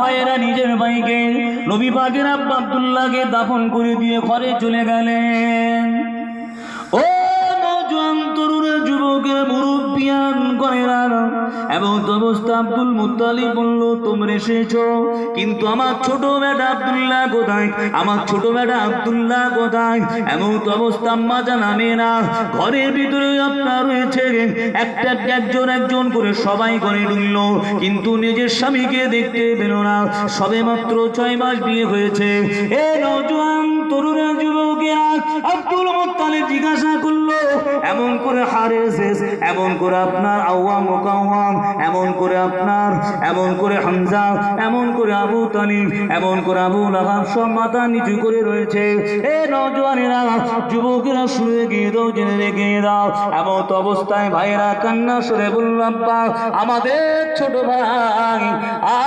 ভাইয়েরা নিজের ভাইকে নবী পাকের আব্বা আব্দুল্লাহকে দাফন করে দিয়ে ঘরে চলে গেলেন। ও এবং অবস্থা আব্দুল মুত্তালিব বলল, তোমরা এসেছ, কিন্তু আমার ছোট বেটা আব্দুল্লাহ কোথায়? আমার ছোট বেটা আব্দুল্লাহ কোথায়? এমন আম্মা না ঘরের ভিতরে আপনার রয়েছে। একটা একজন একজন করে সবাই করে ঢুকল, কিন্তু নিজের স্বামীকে দেখতে পেল না। সবে মাত্র ছয় মাস বিয়ে হয়েছে। এ এমন করে আপনার আওয়াম মুকাওয়াম এমন করে আপনার, এমন করে হামজা, এমন করে আবু তালিব, এমন করে আবু লাহাব সব মাথা নিচু করে রয়েছে। এ নজওয়ানেরা যুবকেরা শুয়ে গিয়ে দাও, জেনে রেখে দাও। এমন তো অবস্থায় ভাইয়েরা কান্না সরে বলল, আব্বা, আমাদের ছোট ভাই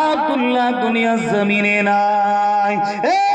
আব্দুল্লাহ দুনিয়ার জমিনে নাই। এ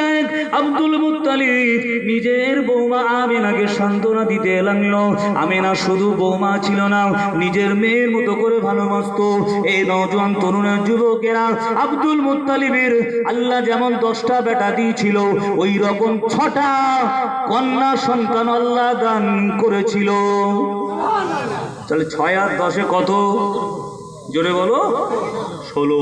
আব্দুল মুত্তালিব নিজের বৌমা আমেনাকে সান্ত্বনা দিতে লাগল। আমেনা শুধু বৌমা ছিল না, নিজের মেয়ের মতো করে ভালোবাসতো। এই নওজোয়ান তরুণের যুবকেরা আব্দুল মুত্তালিবের আল্লাহ যেমন দশটা বেটা দিয়েছিল ওই রকম ছটা কন্যা সন্তান আল্লাহ দান করেছিল। তাহলে ছয় আর দশে কত? জোরে বলো। ষোলো।